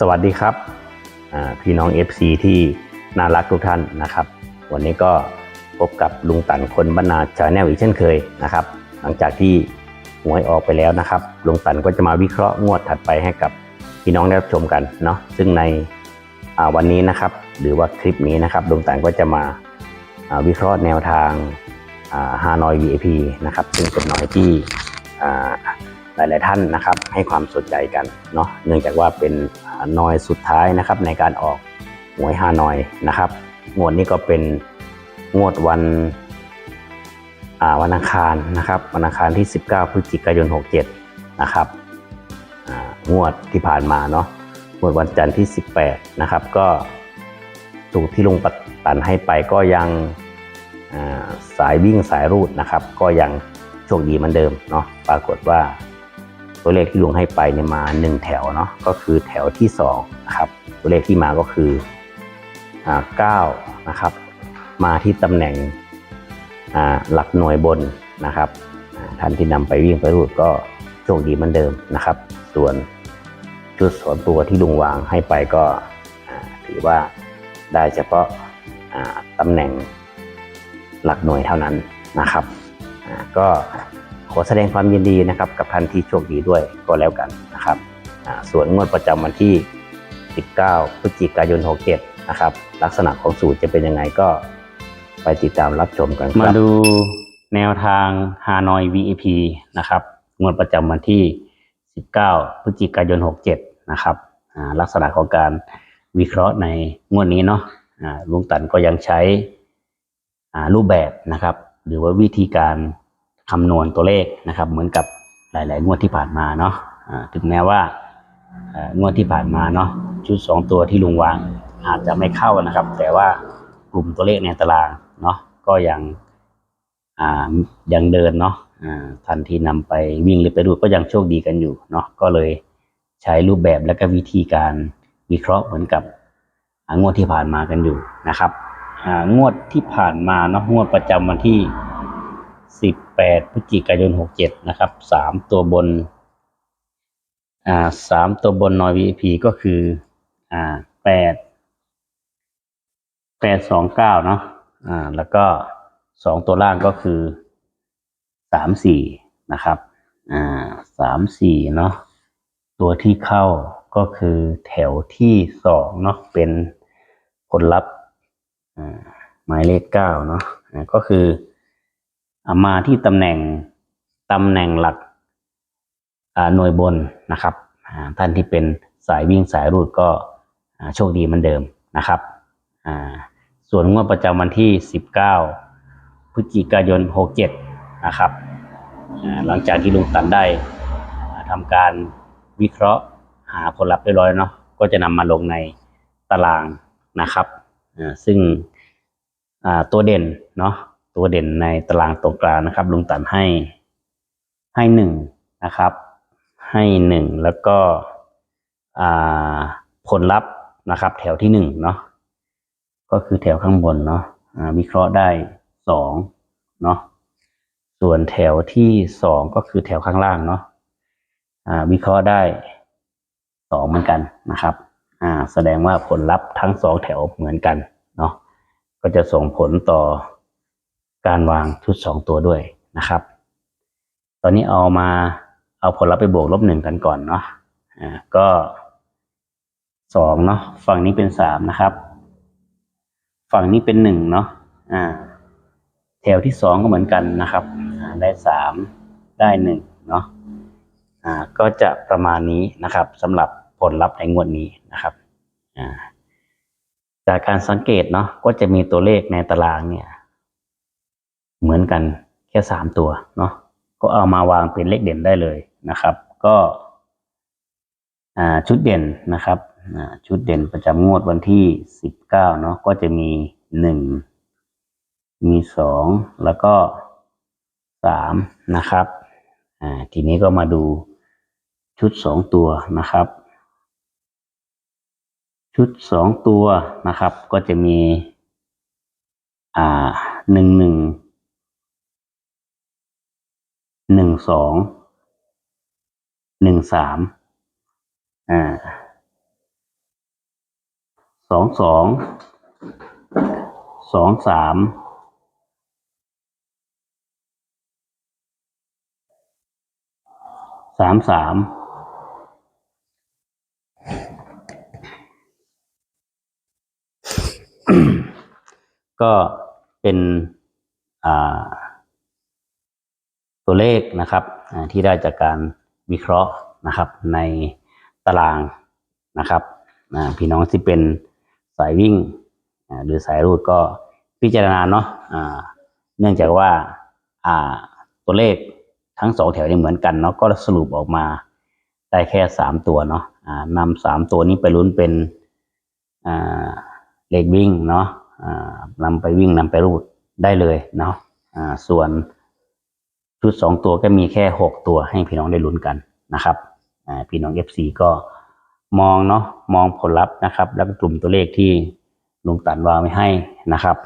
สวัสดีครับพี่น้อง FC ที่น่ารักทุกท่านนะครับ วันนี้ก็พบกับลุงตันคนบรรณาชาแนลอีกเช่นเคยนะครับ หลังจากที่หวยออกไปแล้วนะครับ ลุงตันก็จะมาวิเคราะห์งวดถัดไปให้กับพี่น้องได้รับชมกันเนาะซึ่งในวันนี้นะครับ หรือว่าคลิปนี้นะครับลุงตันก็จะมาวิเคราะห์แนวทางฮานอย VIP นะครับ ซึ่งเป็นหน่อยที่ หลาย ๆ ท่านนะครับ ให้ความสนใจกันเนาะเนื่องจากว่าเป็นนอยสุดท้ายนะครับ ในการออกหวยฮานอยนะครับงวดนี้ก็เป็นงวดวันอ่าวันอังคารนะครับวันอังคารที่ 19 พฤศจิกายน 67 นะครับงวดที่ผ่านมาเนาะงวดวันจันทร์ที่ 18 นะครับ ก็สูตรที่ลุงปัดตันให้ไปก็ยังสายวิ่งสายรูดนะครับ ก็ยังโชคดีเหมือนเดิมเนาะปรากฏว่า ตัวเลขที่ลุงให้ไปเนี่ยมา 1 แถวเนาะก็คือแถวที่2นะครับตัวเลขที่มาก็คืออ่า9นะครับ มาที่ตำแหน่งอ่าหลักหน่วยบนนะครับท่านที่นำไปวิ่งไปรูดก็โชคดีเหมือนเดิมนะครับ ส่วนชุดสอนตัวที่ลุงวางให้ไปก็ถือว่าได้เฉพาะตำแหน่งหลักหน่วยเท่านั้นนะครับก็ อแสดงความยินดีนะครับกับท่านที่โชคดีด้วยก็แล้วกันนะครับส่วนงวดประจำวันที่ 19 พฤศจิกายน 67 นะครับ ลักษณะของสูตรจะเป็นยังไงก็ไปติดตามรับชมกันครับ มาดูแนวทางฮานอย VIP นะครับ งวดประจำวันที่ 19 พฤศจิกายน 67 นะครับลักษณะของการวิเคราะห์ในงวดนี้เนาะลุงตันก็ยังใช้รูปแบบนะครับ หรือว่าวิธีการ คำนวณตัวเลขนะครับ เหมือนกับหลาย ๆ งวดที่ผ่านมาเนาะถึงแม้ว่างวดที่ผ่านมาเนาะชุด 2 ตัวที่ลุงวางอาจจะไม่เข้านะครับ แต่ว่ากลุ่มตัวเลขในตารางเนาะก็ยังยังเดินเนาะทันที่นำไปวิ่งหรือไปดูก็ยังโชคดีกันอยู่เนาะก็เลยใช้รูปแบบและก็วิธีการวิเคราะห์เหมือนกับงวดที่ผ่านมากันอยู่นะครับงวดที่ผ่านมาเนาะงวดประจำวันที่ 18พฤศจิกายน 67 นะครับ 3 ตัวบน อ่า3ตัวบนนอย VIP ก็คือ อ่า8 829 เนาะอ่า แล้วก็ 2 ตัวล่างก็คือ 34 นะครับ อ่า34 เนาะ ตัวที่เข้าก็คือแถวที่ 2 เนาะ เป็นผลลัพธ์อ่าหมายเลข 9 เนาะ ก็คือ มาที่ตำแหน่งตำแหน่งหลักหน่วยบนนะครับ ท่านที่เป็นสายวิ่งสายรูดก็โชคดีเหมือนเดิมนะครับ ส่วนงวดประจำวันที่ 19 พฤศจิกายน 67 นะครับ หลังจากที่ลุงตันได้ทำการวิเคราะห์หาผลลัพธ์เรียบร้อยเนาะ ก็จะนำมาลงในตารางนะครับ ซึ่งตัวเด่นเนาะ ตัวเด่นในตารางตรงกลางนะครับ ลุงตันให้ให้หนึ่งนะครับ ให้หนึ่งแล้วก็ผลลัพธ์นะครับ แถวที่หนึ่งเนาะก็คือแถวข้างบนเนาะอ่าวิเคราะห์ได้สองเนาะส่วนแถวที่สองก็คือแถวข้างล่างเนาะอ่าวิเคราะห์ได้สองเหมือนกันนะครับแสดงว่าผลลัพธ์ทั้งสองแถวเหมือนกันเนาะก็จะส่งผลต่อ การวางชุดสองตัวด้วยนะครับ ตอนนี้เอามาเอาผลลัพธ์ไปบวกลบหนึ่งกันก่อนเนาะอ่าก็สองเนาะฝั่งนี้เป็นสามนะครับ ฝั่งนี้เป็นหนึ่งเนาะอ่า แถวที่สองก็เหมือนกันนะครับอ่าได้สามได้หนึ่งเนาะอ่าก็จะประมาณนี้นะครับสำหรับผลลัพธ์ในงวดนี้นะครับอ่าจากการสังเกตเนาะก็จะมีตัวเลขในตารางเนี่ย เหมือนกันแค่สามตัวเนาะก็เอามาวางเป็นเลขเด่นได้เลยนะครับ ก็อ่าชุดเด่นนะครับอ่าชุดเด่นประจำงวดวันที่สิบเก้าเนาะก็จะมีหนึ่งมีสองแล้วก็สามนะครับอ่าทีนี้ก็มาดูชุดสองตัวนะครับ ชุดสองตัวนะครับ ก็จะมีอ่าหนึ่งหนึ่ง หนึ่งสองหนึ่งสามอ่าสองสองสองสามสามสามก็เป็นอ่า ตัวเลขนะครับที่ได้จากการวิเคราะห์นะครับในตารางนะครับพี่น้องที่เป็นสายวิ่งหรือสายรูดก็พิจารณาเนาะเนื่องจากว่าตัวเลขทั้งสองแถวนี่เหมือนกันเนาะก็สรุปออกมาได้แค่สามตัวเนาะนำสามตัวนี้ไปลุ้นเป็นเลขวิ่งเนาะนำไปวิ่งนำไปรูดได้เลยเนาะส่วน ชุดสองตัวก็มีแค่หกตัวให้พี่น้องได้ลุ้นกันนะครับพี่น้อง FC ก็มองเนาะมองผลลัพธ์นะครับ แล้วก็กลุ่มตัวเลขที่ลุงตันวางไว้ให้นะครับ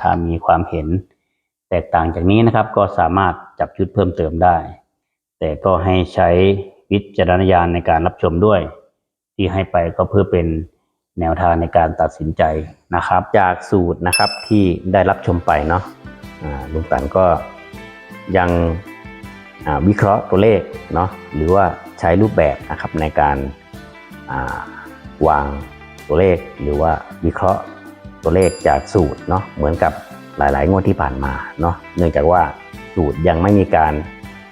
ถ้ามีความเห็นแตกต่างจากนี้นะครับ ก็สามารถจับชุดเพิ่มเติมได้ แต่ก็ให้ใช้วิจารณญาณในการรับชมด้วย ที่ให้ไปก็เพื่อเป็นแนวทางในการตัดสินใจนะครับ จากสูตรนะครับที่ได้รับชมไปเนาะลุงตันก็ ยังวิเคราะห์ตัวเลขเนาะหรือว่าใช้รูปแบบนะครับในการาวางตัวเลขหรือว่าวิเคราะห์ตัวเลขจากสูตรเนาะเหมือนกับหลาย ๆ งวดที่ผ่านมาเนาะเนื่องจากว่าสูตรยังไม่มีการ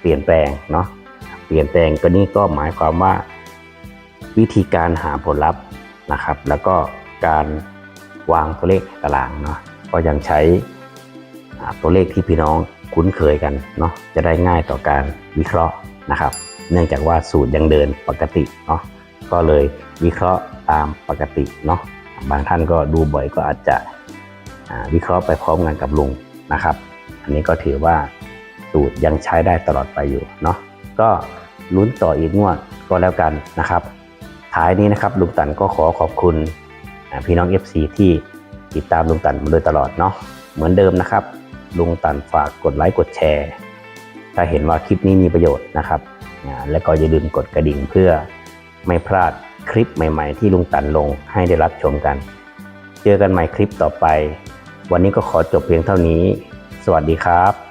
เปลี่ยนแปลงเนาะเปลี่ยนแปลงก็นี่ก็หมายความว่า วิธีการหาผลลัพธ์นะครับ แล้วก็การวางตัวเลขตารางเนาะก็ยังใช้ตัวเลขที่พี่น้อง คุ้นเคยกันเนาะจะได้ง่ายต่อการวิเคราะห์นะครับ เนื่องจากว่าสูตรยังเดินปกติเนาะก็เลยวิเคราะห์ตามปกติเนาะบางท่านก็ดูบ่อยก็อาจจะวิเคราะห์ไปพร้อมกันกับลุงนะครับ อันนี้ก็ถือว่าสูตรยังใช้ได้ตลอดไปอยู่เนาะก็ลุ้นต่ออีกงวดก็แล้วกันนะครับท้ายนี้นะครับลุงตันก็ขอขอบคุณพี่น้อง FC ที่ติดตามลุงตันมาโดยตลอดเนาะเหมือนเดิมนะครับ ลุงตันฝากกดไลค์กดแชร์ ถ้าเห็นว่าคลิปนี้มีประโยชน์นะครับและก็อย่าลืมกดกระดิ่งเพื่อไม่พลาดคลิปใหม่ ๆ ที่ลุงตันลงให้ได้รับชมกัน เจอกันใหม่คลิปต่อไป วันนี้ก็ขอจบเพียงเท่านี้ สวัสดีครับ